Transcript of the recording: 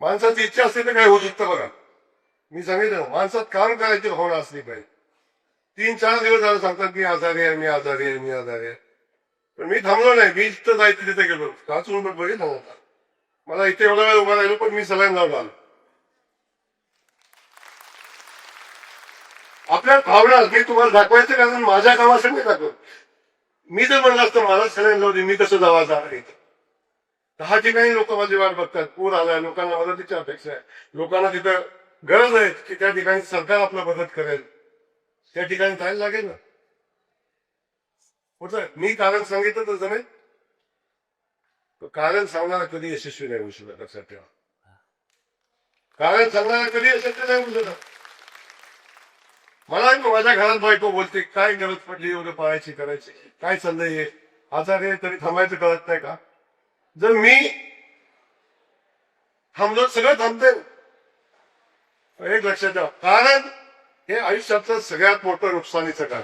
माणसाची इच्छा असते तर काय होऊ शकतं बघा. मी सांगितलं माणसात काम करायची भावना असली पाहिजे. तीन चार दिवस झालं सांगतात की आजारी आहे मी आजारी आहे मी आजारी आहे. पण मी थांबलो नाही मी इथं जायचं तिथे गेलो. काचून पण बघितलं होता मला इथे एवढा वेळ उभा राहिलो पण मी सलाईन लावून आलो. आपल्या भावना मी तुम्हाला दाखवायचं कारण माझ्या कामासाठी नाही दाखवत. मी जर म्हणलं असतं मला सलाईन लावली मी कसं जावा जाणार इथं? दहा ठिकाणी लोक माझी वाट बघतात पूर आलाय लोकांना मदतीची अपेक्षा आहे. लोकांना तिथं गरज आहे की त्या ठिकाणी सरकार आपला मदत करेल. त्या ठिकाणी जायला लागेल ना. होत मी कारण सांगितलं तर जमेल. कारण सांगणारा कधी यशस्वी नाही होऊ शकत लक्षात ठेवा. कारण सांगणारा कधी यशस्वी नाही होऊ शकत. मला माझ्या घरात बायको बोलते काय गरज पडली एवढं पाळायची करायची? काय चाललंय आजार आहे तरी थांबायचं कळत नाही का? जर मी थांबलो सगळं थांबते एक लक्षात ठेवा कारण हे आयुष्याचं सगळ्यात मोठं नुकसानीचं कारण.